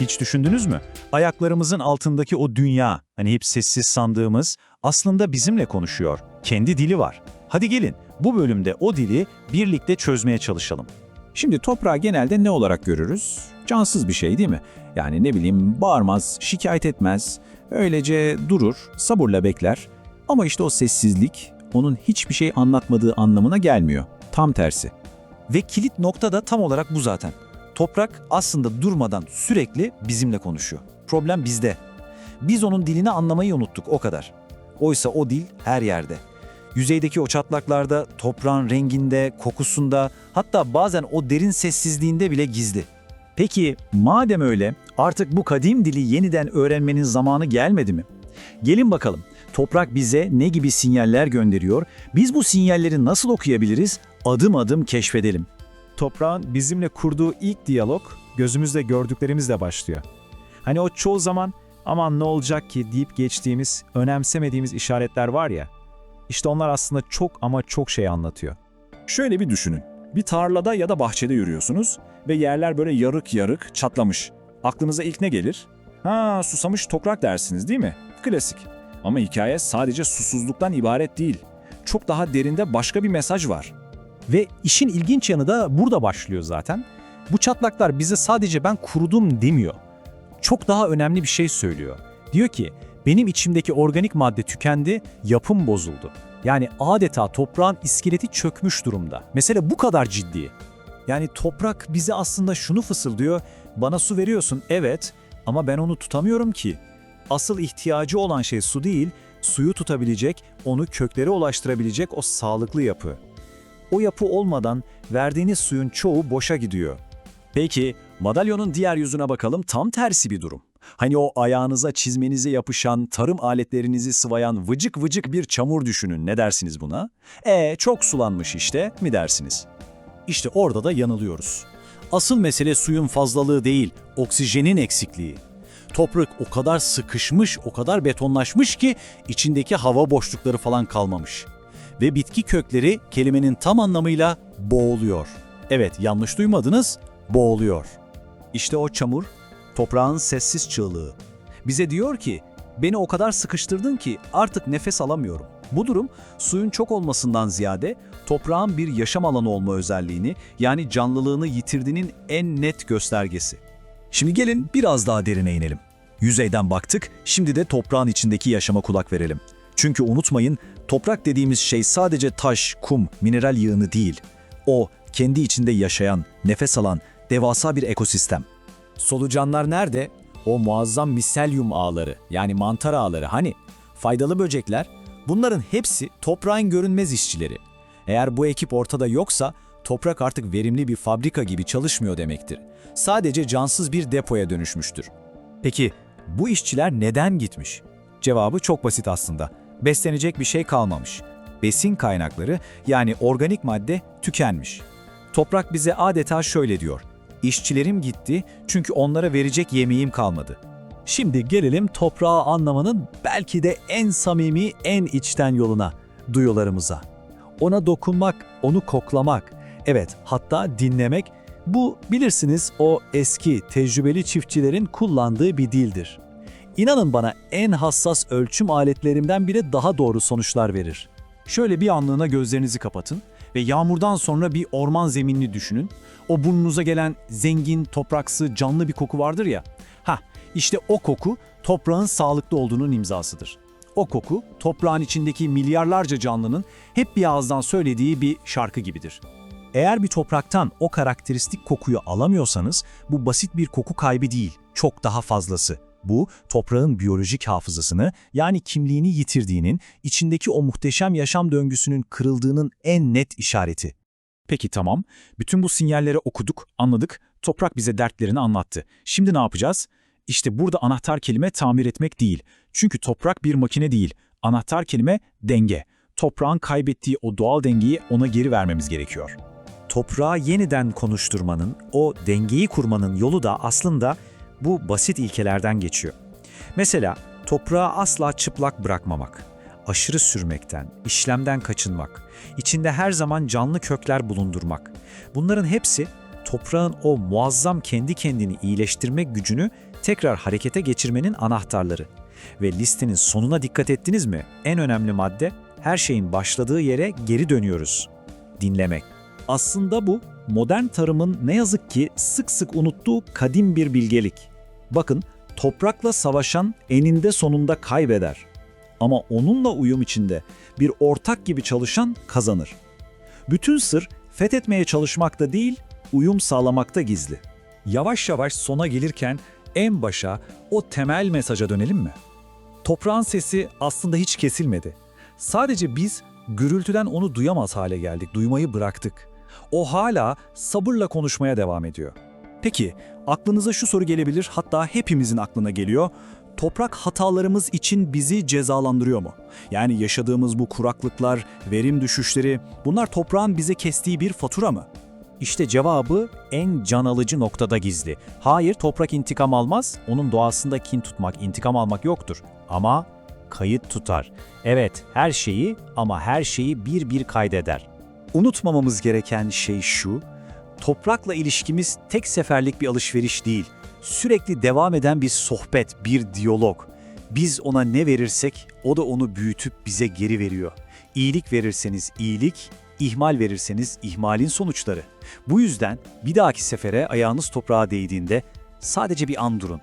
Hiç düşündünüz mü? Ayaklarımızın altındaki o dünya, hani hep sessiz sandığımız, aslında bizimle konuşuyor. Kendi dili var. Hadi gelin, bu bölümde o dili birlikte çözmeye çalışalım. Şimdi toprağı genelde ne olarak görürüz? Cansız bir şey değil mi? Yani ne bileyim bağırmaz, şikayet etmez, öylece durur, sabırla bekler. Ama işte o sessizlik onun hiçbir şey anlatmadığı anlamına gelmiyor. Tam tersi. Ve kilit nokta da tam olarak bu zaten. Toprak aslında durmadan sürekli bizimle konuşuyor. Problem bizde. Biz onun dilini anlamayı unuttuk o kadar. Oysa o dil her yerde. Yüzeydeki o çatlaklarda, toprağın renginde, kokusunda, hatta bazen o derin sessizliğinde bile gizli. Peki madem öyle artık bu kadim dili yeniden öğrenmenin zamanı gelmedi mi? Gelin bakalım toprak bize ne gibi sinyaller gönderiyor? Biz bu sinyalleri nasıl okuyabiliriz? Adım adım keşfedelim. Toprağın bizimle kurduğu ilk diyalog gözümüzde gördüklerimizle başlıyor. Hani o çoğu zaman aman ne olacak ki deyip geçtiğimiz, önemsemediğimiz işaretler var ya, işte onlar aslında çok ama çok şey anlatıyor. Şöyle bir düşünün. Bir tarlada ya da bahçede yürüyorsunuz ve yerler böyle yarık yarık çatlamış. Aklınıza ilk ne gelir? Ha susamış toprak dersiniz değil mi? Klasik. Ama hikaye sadece susuzluktan ibaret değil. Çok daha derinde başka bir mesaj var. Ve işin ilginç yanı da burada başlıyor zaten. Bu çatlaklar bize sadece ben kurudum demiyor. Çok daha önemli bir şey söylüyor. Diyor ki benim içimdeki organik madde tükendi, yapım bozuldu. Yani adeta toprağın iskeleti çökmüş durumda. Mesele bu kadar ciddi. Yani toprak bize aslında şunu fısıldıyor. Bana su veriyorsun evet ama ben onu tutamıyorum ki. Asıl ihtiyacı olan şey su değil, suyu tutabilecek, onu köklere ulaştırabilecek o sağlıklı yapı. O yapı olmadan verdiğiniz suyun çoğu boşa gidiyor. Peki madalyonun diğer yüzüne bakalım tam tersi bir durum. Hani o ayağınıza çizmenize yapışan, tarım aletlerinizi sıvayan vıcık vıcık bir çamur düşünün. Ne dersiniz buna? E çok sulanmış işte mi dersiniz? İşte orada da yanılıyoruz. Asıl mesele suyun fazlalığı değil, oksijenin eksikliği. Toprak o kadar sıkışmış, o kadar betonlaşmış ki içindeki hava boşlukları falan kalmamış. Ve bitki kökleri kelimenin tam anlamıyla boğuluyor. Evet, yanlış duymadınız, boğuluyor. İşte o çamur, toprağın sessiz çığlığı. Bize diyor ki, beni o kadar sıkıştırdın ki artık nefes alamıyorum. Bu durum suyun çok olmasından ziyade toprağın bir yaşam alanı olma özelliğini yani canlılığını yitirdiğinin en net göstergesi. Şimdi gelin biraz daha derine inelim. Yüzeyden baktık, şimdi de toprağın içindeki yaşama kulak verelim. Çünkü unutmayın, toprak dediğimiz şey sadece taş, kum, mineral yığını değil. O, kendi içinde yaşayan, nefes alan, devasa bir ekosistem. Solucanlar nerede? O muazzam miselyum ağları yani mantar ağları hani faydalı böcekler bunların hepsi toprağın görünmez işçileri. Eğer bu ekip ortada yoksa toprak artık verimli bir fabrika gibi çalışmıyor demektir. Sadece cansız bir depoya dönüşmüştür. Peki bu işçiler neden gitmiş? Cevabı çok basit aslında. Beslenecek bir şey kalmamış. Besin kaynakları yani organik madde tükenmiş. Toprak bize adeta şöyle diyor. İşçilerim gitti çünkü onlara verecek yemeğim kalmadı. Şimdi gelelim toprağı anlamanın belki de en samimi, en içten yoluna, duyularımıza. Ona dokunmak, onu koklamak, evet hatta dinlemek bu bilirsiniz o eski tecrübeli çiftçilerin kullandığı bir dildir. İnanın bana en hassas ölçüm aletlerimden bile daha doğru sonuçlar verir. Şöyle bir anlığına gözlerinizi kapatın ve yağmurdan sonra bir orman zeminini düşünün. O burnunuza gelen zengin, topraksı, canlı bir koku vardır ya. Ha, işte o koku toprağın sağlıklı olduğunun imzasıdır. O koku toprağın içindeki milyarlarca canlının hep bir ağızdan söylediği bir şarkı gibidir. Eğer bir topraktan o karakteristik kokuyu alamıyorsanız bu basit bir koku kaybı değil, çok daha fazlası. Bu toprağın biyolojik hafızasını yani kimliğini yitirdiğinin, içindeki o muhteşem yaşam döngüsünün kırıldığının en net işareti. Peki tamam, bütün bu sinyalleri okuduk, anladık, toprak bize dertlerini anlattı. Şimdi ne yapacağız? İşte burada anahtar kelime tamir etmek değil. Çünkü toprak bir makine değil. Anahtar kelime denge. Toprağın kaybettiği o doğal dengeyi ona geri vermemiz gerekiyor. Toprağı yeniden konuşturmanın, o dengeyi kurmanın yolu da aslında bu basit ilkelerden geçiyor. Mesela toprağı asla çıplak bırakmamak, aşırı sürmekten, işlemden kaçınmak, içinde her zaman canlı kökler bulundurmak. Bunların hepsi toprağın o muazzam kendi kendini iyileştirme gücünü tekrar harekete geçirmenin anahtarları. Ve listenin sonuna dikkat ettiniz mi? En önemli madde her şeyin başladığı yere geri dönüyoruz. Dinlemek. Aslında bu modern tarımın ne yazık ki sık sık unuttuğu kadim bir bilgelik. Bakın toprakla savaşan eninde sonunda kaybeder. Ama onunla uyum içinde bir ortak gibi çalışan kazanır. Bütün sır fethetmeye çalışmakta değil, uyum sağlamakta gizli. Yavaş yavaş sona gelirken en başa o temel mesaja dönelim mi? Toprağın sesi aslında hiç kesilmedi. Sadece biz gürültüden onu duyamaz hale geldik, duymayı bıraktık. O hala sabırla konuşmaya devam ediyor. Peki, aklınıza şu soru gelebilir, hatta hepimizin aklına geliyor. Toprak hatalarımız için bizi cezalandırıyor mu? Yani yaşadığımız bu kuraklıklar, verim düşüşleri, bunlar toprağın bize kestiği bir fatura mı? İşte cevabı en can alıcı noktada gizli. Hayır, toprak intikam almaz, onun doğasında kin tutmak, intikam almak yoktur. Ama kayıt tutar. Evet, her şeyi ama her şeyi bir bir kaydeder. Unutmamamız gereken şey şu, toprakla ilişkimiz tek seferlik bir alışveriş değil. Sürekli devam eden bir sohbet, bir diyalog. Biz ona ne verirsek o da onu büyütüp bize geri veriyor. İyilik verirseniz iyilik, ihmal verirseniz ihmalin sonuçları. Bu yüzden bir dahaki sefere ayağınız toprağa değdiğinde sadece bir an durun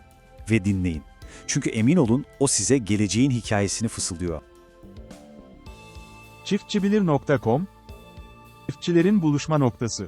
ve dinleyin. Çünkü emin olun o size geleceğin hikayesini fısıldıyor. Çiftçibilir.com Çiftçilerin buluşma noktası